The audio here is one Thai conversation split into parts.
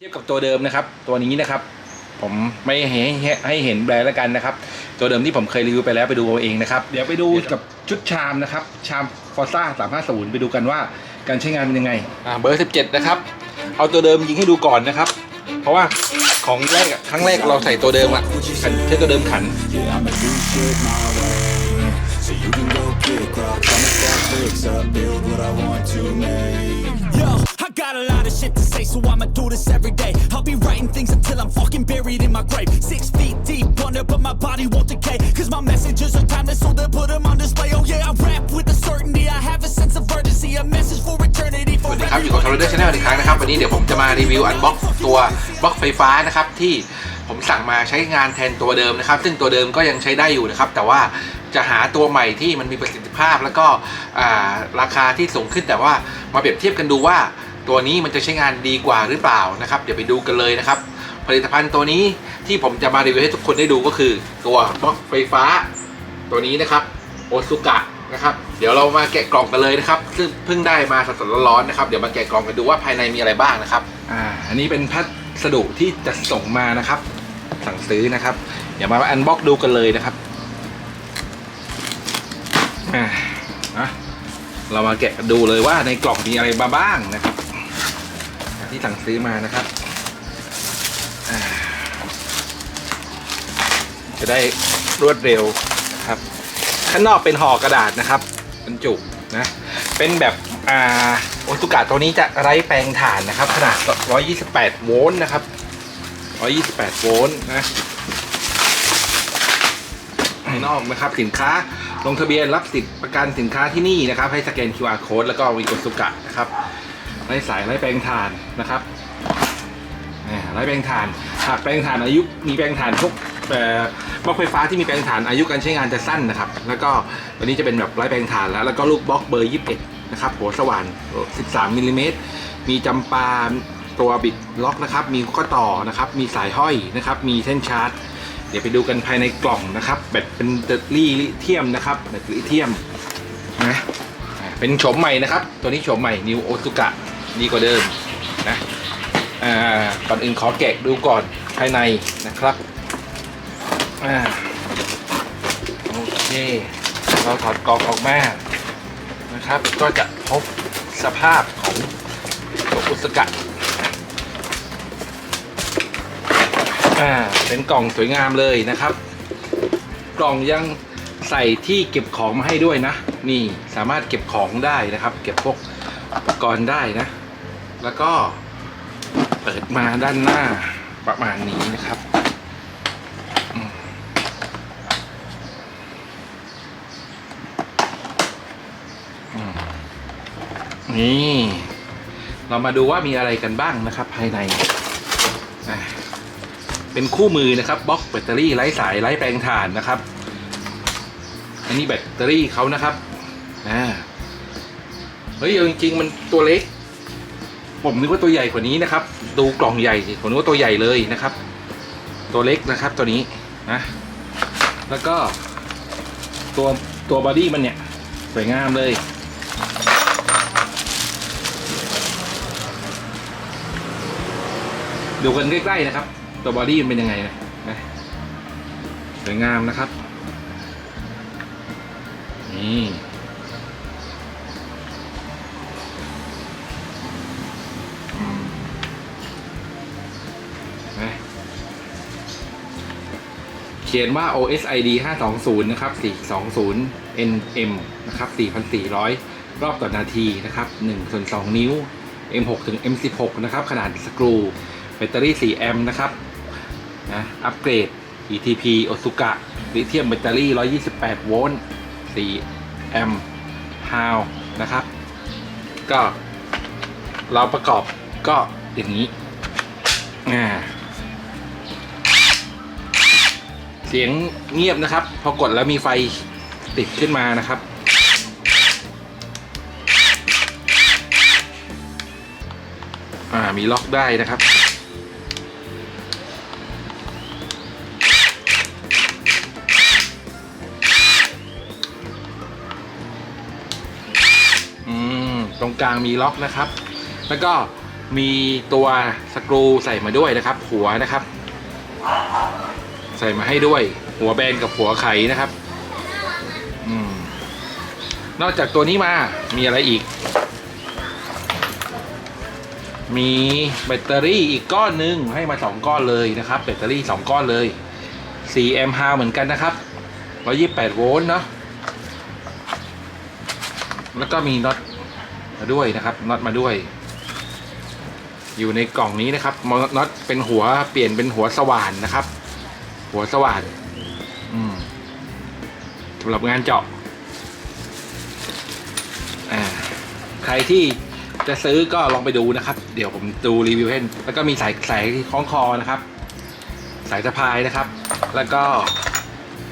เทียบกับตัวเดิมนะครับ ตัวนี้นะครับ ผมไม่ให้ให้เห็นแบรนด์แล้วกันนะครับ ตัวเดิมที่ผมเคยรีวิวไปแล้วไปดูเอาเองนะครับ เดี๋ยวไปดูกับชุดชามนะครับ ชามฟอร์ซ่า350ไปดูกันว่าการใช้งานเป็นยังไงอ่าเบอร์17นะครับ เอาตัวเดิมยิงให้ดูก่อนนะครับ เพราะว่าของแรกอะครั้งแรกเราใส่ตัวเดิมอะขันใช้ตัวเดิมขัน Yeah, I'ma got a lot of shit to say, so I'ma do this every day. I'll be writing things until I'm fucking buried in my grave. Six feet deep under, but my body won't decay. Cause my messages are timeless, so they'll put them on display. Oh yeah, I rap with a certainty. I have a sense of urgency, a message for eternity. ส For วัสดีครับอยู่กับ Tornado Channel อีกครั้งนะครับ วันนี้เดี๋ยวผมจะมารีวิวอันบ็อกตัวบล็อกไฟฟ้านะครับที่ผมสั่งมาใช้งานแทนตัวเดิมนะครับ ซึ่งตัวเดิมก็ยังใช้ได้อยู่นะครับ แต่ว่าจะหาตัวใหม่ที่มันมีประสิทธิภาพ แล้วก็อ่าราคาที่สูงขึ้นแต่ว่ามาเปรียบเทียบกันดูว่า ตัวนี้มันจะใช้งานดีกว่าหรือเปล่านะครับ เดี๋ยวไปดูกันเลยนะครับ ผลิตภัณฑ์ตัวนี้ที่ผมจะมารีวิวให้ทุกคนได้ดูก็คือ ตัวบล็อกไฟฟ้า ตัวนี้นะครับโอซุกะนะครับ เดี๋ยวเรามาแกะกล่องกันเลยนะครับ ซึ่งเพิ่งได้มาสดๆร้อนๆนะครับ เดี๋ยวมาแกะกล่องกันดูว่าภายในมีอะไรบ้างนะครับ อ่า อันนี้เป็นพัสดุที่จะส่งมานะครับ สั่งซื้อนะครับ เดี๋ยวมาอันบ็อกดูกันเลยนะครับ อ่านะเรามาแกะดูเลยว่าในกล่องมีอะไรมาบ้างนะครับ ที่สั่งซื้อมานะครับ จะได้รวดเร็วนะครับข้างนอกเป็นห่อกระดาษนะครับบรรจุนะ เป็นแบบอ่าโอตุกะตัวนี้จะไร้แปลงถ่านนะครับ ขนาด 128 โวลต์นะครับ 128 โวลต์นะภายนอกนะครับสินค้าลงทะเบียนรับสิทธิประกันสินค้าที่นี่นะครับ ให้สแกน QR code แล้วก็มีโอตุกะนะครับ ไร้สายไร้แปลงถ่านนะครับไร้แปลงถ่านหากแปลงถ่านอายุมีแปลงถ่านพวกเอ่อบล็อกไฟฟ้าที่มีแปลงถ่านอายุการใช้งานจะสั้นนะครับ แล้วก็ตัวนี้จะเป็นแบบไร้แปลงถ่านแล้ว แล้วก็ลูกบล็อกเบอร์ 21 นะครับหัวสว่าน 13มิลลิเมตรมีจำปาตัวบิดล็อกนะครับ มีข้อต่อนะครับ มีสายห้อยนะครับ มีเส้นชาร์จ เดี๋ยวไปดูกันภายในกล่องนะครับแบตเป็นแบตลี่ลิเทียมนะครับแบตลิเทียมนะเป็นโฉมใหม่นะครับ ตัวนี้โฉมใหม่ New o z u k a ดีกว่าเดิมนะอ่าก่อนอื่นขอแกะดูก่อนภายในนะครับอ่าโอเคเราถอดกล่องออกมานะครับ ก็จะพบสภาพของตัวอุสกะอ่าเป็นกล่องสวยงามเลยนะครับ กล่องยังใส่ที่เก็บของมาให้ด้วยนะ นี่สามารถเก็บของได้นะครับ เก็บพวกอุปกรณ์ได้นะ แล้วก็เปิดมาด้านหน้าประมาณนี้นะครับนี่ เรามาดูว่ามีอะไรกันบ้างนะครับภายใน เป็นคู่มือนะครับบล็อกแบตเตอรี่ไร้สายไร้แปลงถ่านนะครับ อันนี้แบตเตอรี่เขานะครับอ่าเฮ้ยเอาจริงๆมันตัวเล็ก ผมนึกว่าตัวใหญ่กว่านี้นะครับ ดูกล่องใหญ่สิผมนึกว่าตัวใหญ่เลยนะครับ ตัวเล็กนะครับตัวนี้นะแล้วก็ ตัวตัวบอดี้มันเนี่ยสวยงามเลยดูกันใกล้ๆนะครับ ตัวบอดี้มันเป็นยังไงนะนะสวยงามนะครับนี่ เขียนว่า OSID 520 นะครับ 420 nm นะครับ 4,400 รอบต่อนาทีนะครับ1ส่วน2นิ้ว M6 ถึง M16 นะครับ ขนาดสกรูแบตเตอรี่ 4 แอมป์นะครับนะอัปเกรด ETP โอซุกะลิเธียมแบตเตอรี่ 128 โวลต์ 4 แอมป์ฮาวนะครับ ก็เราประกอบก็อย่างนี้อ่าเสียงเงียบนะครับ พอกดแล้วมีไฟติดขึ้นมานะครับ อ่ามีล็อกได้นะครับ อืม ตรงกลางมีล็อกนะครับ แล้วก็มีตัวสกรูใส่มาด้วยนะครับ หัวนะครับ ใส่มาให้ด้วย หัวแบนกับหัวไขนะครับอืมนอกจากตัวนี้มา มีอะไรอีก มีแบตเตอรี่อีกก้อนหนึ่งให้มาสองก้อนเลยนะครับ แบตเตอรี่สองก้อนเลย 4 แอมป์เหมือนกันนะครับ 128 โวลต์เนาะ แล้วก็มีน็อตมาด้วยนะครับ น็อตมาด้วย อยู่ในกล่องนี้นะครับ น็อตเป็นหัวเปลี่ยนเป็นหัวสว่านนะครับ หัวสว่านอืมสำหรับงานเจาะอ่าใครที่จะซื้อก็ลองไปดูนะครับ เดี๋ยวผมดูรีวิวให้แล้วก็มีสายสายคล้องคอนะครับ สายสะพายนะครับ แล้วก็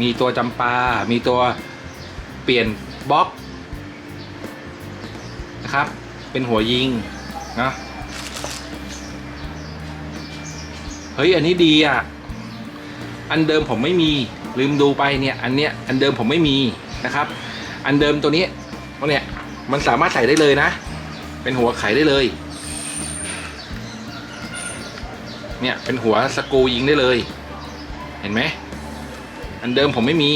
มีตัวจำปา มีตัวเปลี่ยนบล็อกนะครับ เป็นหัวยิงนะเฮ้ย อันนี้ดีอะ อันเดิมผมไม่มีลืมดูไปเนี่ยอันเนี้ยอันเดิมผมไม่มีนะครับ อันเดิมตัวนี้เนี่ยมันสามารถใส่ได้เลยนะ เป็นหัวไขได้เลยเนี่ยเป็นหัวสกูยิงได้เลย เห็นไหมอันเดิมผมไม่มี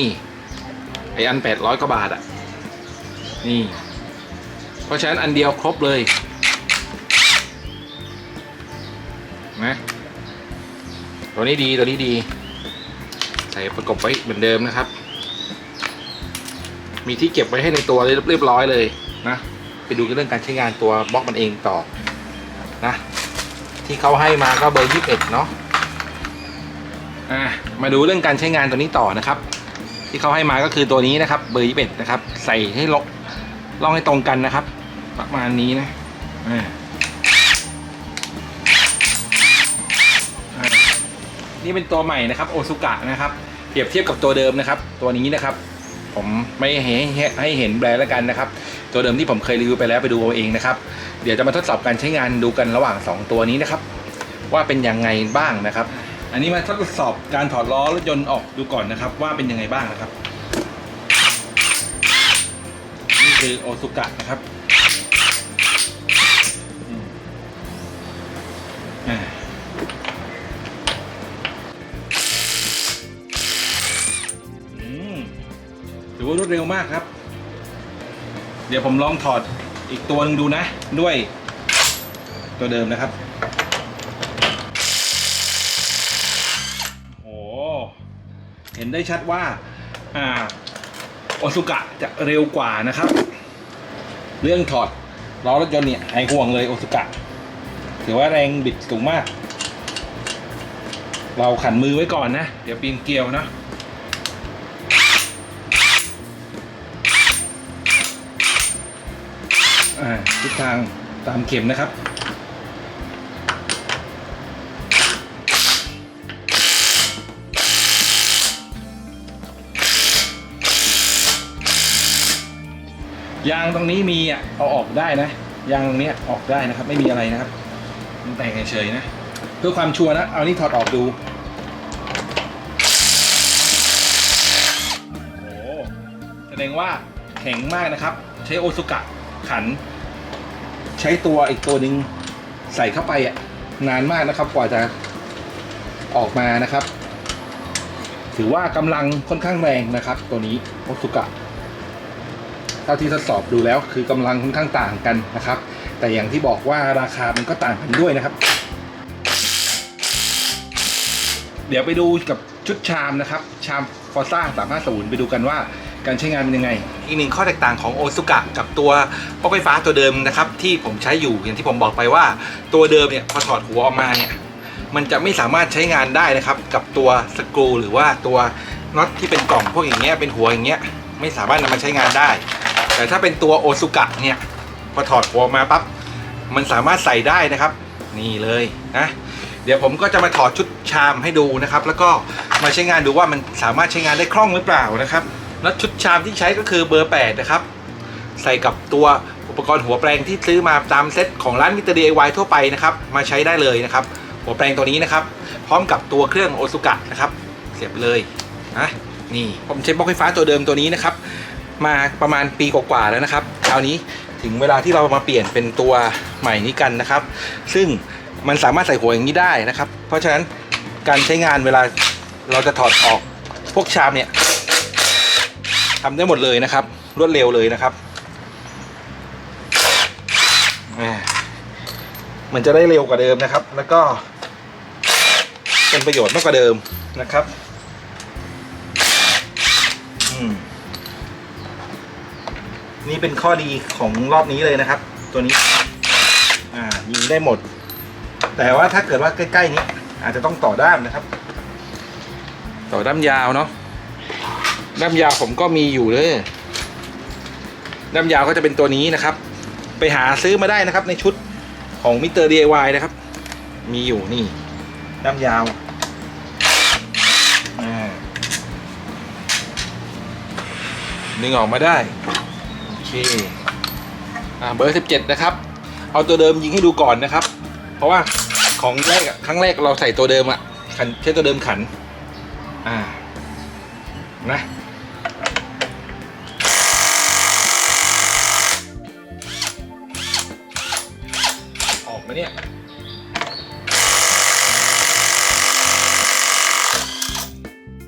ไออันแปดร้อยกว่าบาทอะนี่ เพราะฉะนั้นอันเดียวครบเลยนะตัวนี้ดีตัวนี้ดี ใส่ประกบไว้เหมือนเดิมนะครับ มีที่เก็บไว้ให้ในตัวเรียบร้อยเลยนะไปดูกันเรื่องการใช้งานตัวบล็อกมันเองต่อนะที่เขาให้มาก็เบอร์21เนาะอะมาดูเรื่องการใช้งานตัวนี้ต่อนะครับ ที่เขาให้มาก็คือตัวนี้นะครับ เบอร์21นะครับ ใส่ให้ล็อกล่องให้ตรงกันนะครับ ประมาณนี้นะอ่า นี่เป็นตัวใหม่นะครับโอซุกะนะครับเปรียบเทียบกับตัวเดิมนะครับ ตัวนี้นะครับผมไม่ให้ให้ให้เห็นแบรนด์แล้วกันนะครับ ตัวเดิมที่ผมเคยรีวิวไปแล้วไปดูเอาเองนะครับ เดี๋ยวจะมาทดสอบการใช้งานดูกันระหว่าง 2 ตัวนี้นะครับ ว่าเป็นยังไงบ้างนะครับ อันนี้มาทดสอบการถอดล้อรถยนต์ออกดูก่อนนะครับ ว่าเป็นยังไงบ้างนะครับ นี่คือโอซุกะนะครับ อว่ารวดเร็วมากครับ เดี๋ยวผมลองถอดอีกตัวหนึงดูนะ ด้วย ตัวเดิมนะครับ โอ้เห็นได้ชัดว่า อ่าโอซุกะจะเร็วกว่านะครับ เรื่องถอดล้อรถยนต์เนี่ยหายห่วงเลยโอซุกะถือว่าแรงบิดสูงมาก เราขันมือไว้ก่อนนะ เดี๋ยวปีนเกลียวนะ ทิศทางตามเข็มนะครับยางตรงนี้มีอะเอาออกได้นะยางตรงเนี้ยออกได้นะครับ ไม่มีอะไรนะครับ มันแต่งเฉยๆนะ เพื่อความชัวร์นะเอานี่ถอดออกดูโอ้แสดงว่าแข็งมากนะครับ ใช้โอซุกะ ขัน ใช้ตัวอีกตัวหนึ่งใส่เข้าไปอะนานมากนะครับ กว่าจะออกมานะครับ ถือว่ากำลังค่อนข้างแรงนะครับ ตัวนี้โอซุกะเท่าที่ทดสอบดูแล้วคือกำลังค่อนข้างต่างกันนะครับ แต่อย่างที่บอกว่าราคามันก็ต่างกันด้วยนะครับ เดี๋ยวไปดูกับชุดชามนะครับ ชามฟอร์ซ่า350 ไปดูกันว่าการใช้งานเป็นยังไง อีกหนึ่งข้อแตกต่างของโอซุกะกับตัวปลั๊กไฟฟ้าตัวเดิมนะครับที่ผมใช้อยู่อย่างที่ผมบอกไปว่าตัวเดิมเนี่ยพอถอดหัวออกมาเนี่ยมันจะไม่สามารถใช้งานได้นะครับกับตัวสกรูหรือว่าตัวน็อตที่เป็นกล่องพวกอย่างเงี้ยเป็นหัวอย่างเงี้ยไม่สามารถนำมาใช้งานได้ แต่ถ้าเป็นตัวโอซุกะเนี่ยพอถอดหัวมาปั๊บมันสามารถใส่ได้นะครับ นี่เลยนะเดี๋ยวผมก็จะมาถอดชุดชามให้ดูนะครับ แล้วก็มาใช้งานดูว่ามันสามารถใช้งานได้คล่องหรือเปล่านะครับ แล้วชุดชามที่ใช้ก็คือเบอร์ 8 นะครับ ใส่กับตัวอุปกรณ์หัวแปลงที่ซื้อมาตามเซ็ตของร้านมิตร DIY ทั่วไปนะครับมาใช้ได้เลยนะครับ หัวแปลงตัวนี้นะครับ พร้อมกับตัวเครื่องโอซุกะนะครับ เสียบเลยนะนี่ผมใช้บล็อกไฟฟ้าตัวเดิมตัวนี้นะครับ มาประมาณปีกว่าๆแล้วนะครับคราวนี้ถึงเวลาที่เรามาเปลี่ยนเป็นตัวใหม่นี้กันนะครับ ซึ่งมันสามารถใส่หัวอย่างนี้ได้นะครับ เพราะฉะนั้นการใช้งานเวลาเราจะถอดออกพวกชามเนี่ย ทำได้หมดเลยนะครับ รวดเร็วเลยนะครับ มันจะได้เร็วกว่าเดิมนะครับ แล้วก็ เป็นประโยชน์มากกว่าเดิมนะครับอืมนี่เป็นข้อดีของรอบนี้เลยนะครับ ตัวนี้ อ่ายิงได้หมด แต่ว่าถ้าเกิดว่าใกล้ ๆ นี้ อาจจะต้องต่อด้ามนะครับ ต่อด้ามยาวเนาะ ด้ามยาวผมก็มีอยู่เลยด้ามยาวก็จะเป็นตัวนี้นะครับ ไปหาซื้อมาได้นะครับในชุดของมิสเตอร์ DIY นะครับ มีอยู่นี่ด้ามยาวอ่าดึงออกมาได้ โอเคอ่าเบอร์สิบเจ็ดนะครับ เอาตัวเดิมยิงให้ดูก่อนนะครับ เพราะว่าของแรกครั้งแรกเราใส่ตัวเดิมอะขันใช้ตัวเดิมขัน อ่า นะ เนี่ย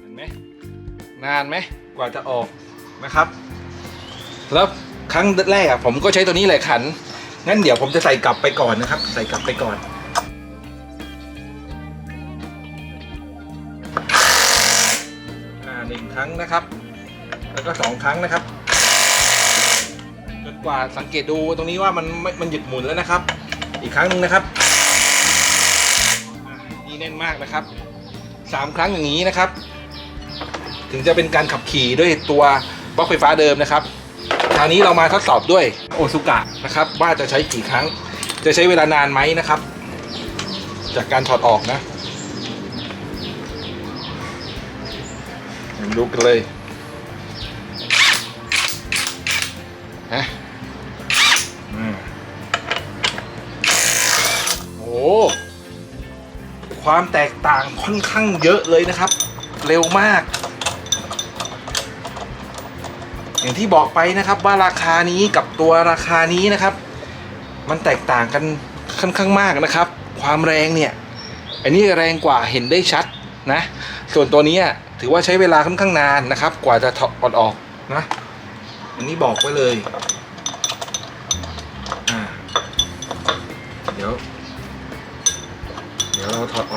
เห็นไหมนานไหมกว่าจะออกนะครับ แล้วครั้งแรกอะผมก็ใช้ตัวนี้แหละขัน งั้นเดี๋ยวผมจะใส่กลับไปก่อนนะครับ ใส่กลับไปก่อนอ่าหนึ่งครั้งนะครับ แล้วก็สองครั้งนะครับจนกว่าสังเกตดูตรงนี้ว่ามันไม่มันหยุดหมุนแล้วนะครับ อีกครั้งหนึ่งนะครับนี่แน่นมากนะครับสามครั้งอย่างนี้นะครับ ถึงจะเป็นการขับขี่ด้วยตัวบล็อกไฟฟ้าเดิมนะครับคราวนี้เรามาทดสอบด้วยโอซุกะนะครับว่าจะใช้กี่ครั้ง จะใช้เวลานานไหมนะครับ จากการถอดออกนะมาดูกันเลยนะอืมโอ้ ความแตกต่างค่อนข้างเยอะเลยนะครับ เร็วมาก อย่างที่บอกไปนะครับว่าราคานี้กับตัวราคานี้นะครับ มันแตกต่างกันค่อนข้างมากนะครับ ความแรงเนี่ย อันนี้แรงกว่าเห็นได้ชัดนะ ส่วนตัวนี้ถือว่าใช้เวลาค่อนข้างนานนะครับ กว่าจะถอดออกนะ อันนี้บอกไว้เลย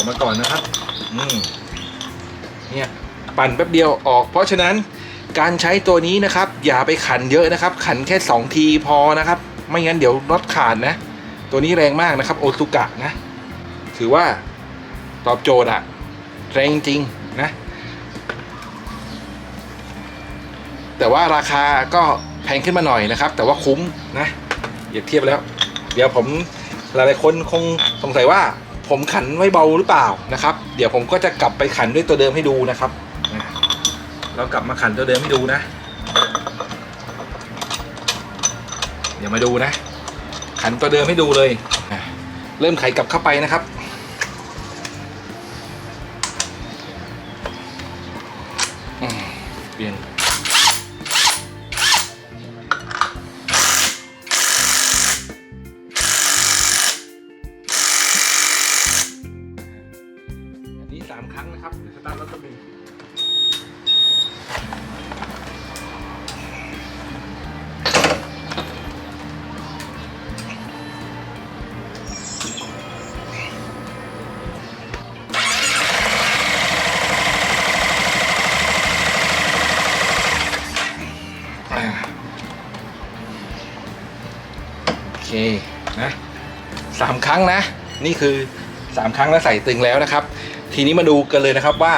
มาก่อนนะครับอืมเนี่ยปั่นแป๊บเดียวออก เพราะฉะนั้นการใช้ตัวนี้นะครับ อย่าไปขันเยอะนะครับ ขันแค่ 2 ทีพอนะครับ ไม่งั้นเดี๋ยวน็อตขาดนะ ตัวนี้แรงมากนะครับ โอตุกะนะ ถือว่าตอบโจทย์อะแรงจริงนะ แต่ว่าราคาก็แพงขึ้นมาหน่อยนะครับ แต่ว่าคุ้มนะเปรียบเทียบแล้ว เดี๋ยวผมหลายๆคนคงสงสัยว่า ผมขันไว้เบาหรือเปล่านะครับ เดี๋ยวผมก็จะกลับไปขันด้วยตัวเดิมให้ดูนะครับเรากลับมาขันตัวเดิมให้ดูนะ เดี๋ยวมาดูนะ ขันตัวเดิมให้ดูเลย เริ่มไขกลับเข้าไปนะครับ นะสามครั้งนะ นี่คือสามครั้งแล้วใส่ตึงแล้วนะครับ ทีนี้มาดูกันเลยนะครับว่า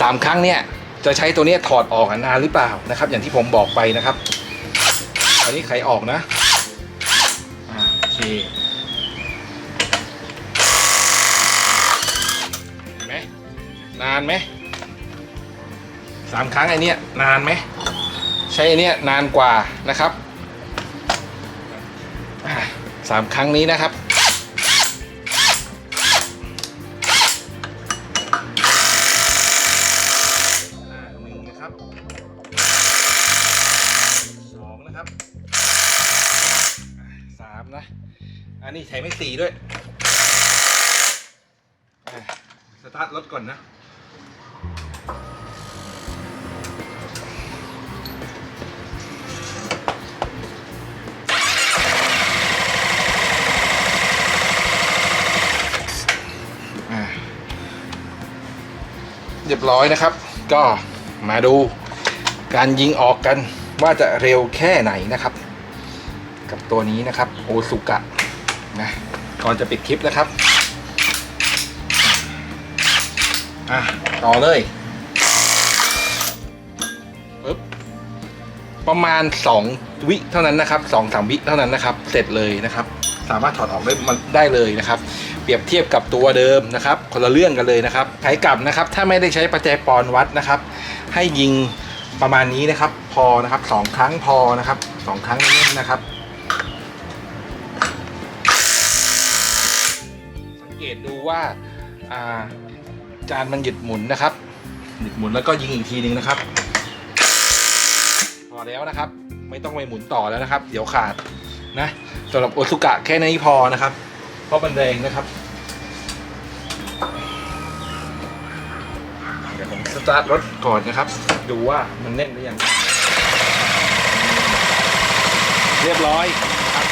สามครั้งเนี่ยจะใช้ตัวนี้ถอดออกนานหรือเปล่านะครับ อย่างที่ผมบอกไปนะครับอันนี้ไขออกนะอ่าโอเคเห็นไหมนานไหมสามครั้งไอเนี้ยนานไหมใช้ไอเนี้ยนานกว่านะครับ สามครั้งนี้นะครับ หนึ่งนะครับสองนะครับสามนะ อันนี้ใช้ไม่สี่ด้วย สตาร์ทรถก่อนนะ เรียบร้อยนะครับ ก็มาดูการยิงออกกันว่าจะเร็วแค่ไหนนะครับ กับตัวนี้นะครับโอซุกะนะก่อนจะปิดคลิปนะครับอะต่อเลยปึ๊บประมาณ 2 วิเท่านั้นนะครับ2อสามวิเท่านั้นนะครับ เสร็จเลยนะครับ สามารถถอดออกได้ได้เลยนะครับ เปรียบเทียบกับตัวเดิมนะครับคนละเรื่องกันเลยนะครับไขกลับนะครับ ถ้าไม่ได้ใช้ประแจปอนวัดนะครับ ให้ยิงประมาณนี้นะครับ พอนะครับสองครั้งพอนะครับสองครั้งนี้นะครับ สังเกตดูว่าาจานมันหยุดหมุนนะครับหยุดหมุนแล้วก็ยิงอีกทีหนึงนะครับ พอแล้วนะครับ ไม่ต้องไปหมุนต่อแล้วนะครับ เดี๋ยวขาดนะสำหรับโอซุกะแค่นี้พอนะครับ เพราะมันแรงนะครับ เดี๋ยวผมสตาร์ทรถก่อนนะครับ ดูว่ามันแน่นหรือยัง เรียบร้อยครับ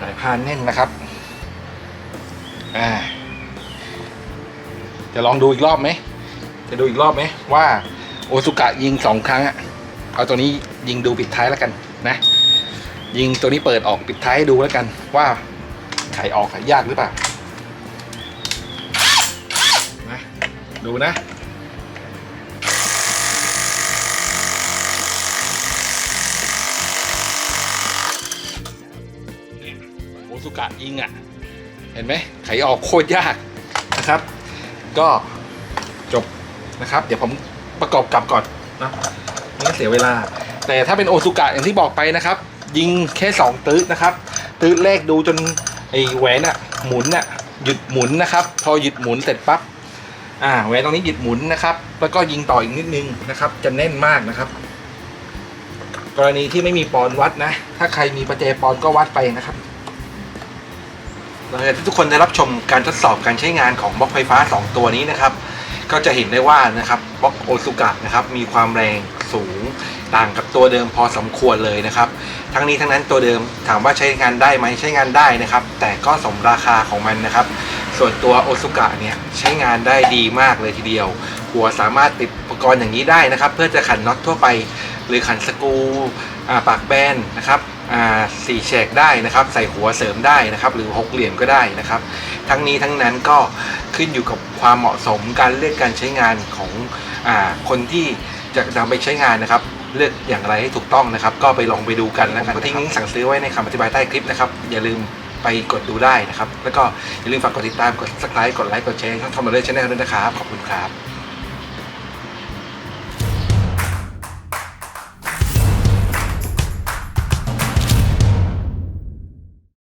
สายพานแน่นนะครับอ่าจะลองดูอีกรอบไหม จะดูอีกรอบไหมว่า โอซุกะยิงสองครั้งอะเอาตัวนี้ยิงดูปิดท้ายแล้วกันนะ ยิงตัวนี้เปิดออกปิดท้ายให้ดูแล้วกัน ว่าไขออกยากหรือเปล่านะดูนะโอซุกะยิงอะ เห็นไหมไขออกโคตรยากนะครับ ก็จบนะครับ เดี๋ยวผม ประกอบกลับก่อนนะไม่เสียเวลา แต่ถ้าเป็นโอซุกะอย่างที่บอกไปนะครับ ยิงแค่สองตื้อนะครับ ตื้อแรกดูจนไอ้แหวนอะหมุนอะหยุดหมุนนะครับ พอหยุดหมุนเสร็จปั๊บอ่าแหวนตรงนี้หยุดหมุนนะครับ แล้วก็ยิงต่ออีกนิดนึงนะครับ จะแน่นมากนะครับ กรณีที่ไม่มีปอนวัดนะ ถ้าใครมีประแจปอนก็วัดไปนะครับหลังจากที่ทุกคนได้รับชมการทดสอบการใช้งานของบล็อกไฟฟ้า 2 ตัวนี้นะครับ ก็จะเห็นได้ว่านะครับบล็อกโอซุกะนะครับมีความแรงสูงต่างกับตัวเดิมพอสมควรเลยนะครับ ทั้งนี้ทั้งนั้นตัวเดิมถามว่าใช้งานได้ไหมใช้งานได้นะครับ แต่ก็สมราคาของมันนะครับ ส่วนตัวโอซุกะเนี่ยใช้งานได้ดีมากเลยทีเดียว หัวสามารถติดอุปกรณ์อย่างนี้ได้นะครับ เพื่อจะขันน็อตทั่วไป หรือขันสกูปากแบนนะครับสี่แฉกได้นะครับ ใส่หัวเสริมได้นะครับ หรือหกเหลี่ยมก็ได้นะครับ ทั้งนี้ทั้งนั้นก็ขึ้นอยู่กับความเหมาะสมการเลือกการใช้งานของอคนที่จะนำไปใช้งานนะครับ เลือกอย่างไรให้ถูกต้องนะครับ ก็ไปลองไปดูกันแล้วกันทิ้งลิงก์สั่งซื้อไว้ในคำอธิบายใต้คลิปนะครับ อย่าลืมไปกดดูได้นะครับ แล้วก็อย่าลืมฝากกดติดตาม กด subscribe กดไลค์ กดแชร์ช่องทอมเบอร์ชแนลด้วยนะครับ ขอบคุณครับ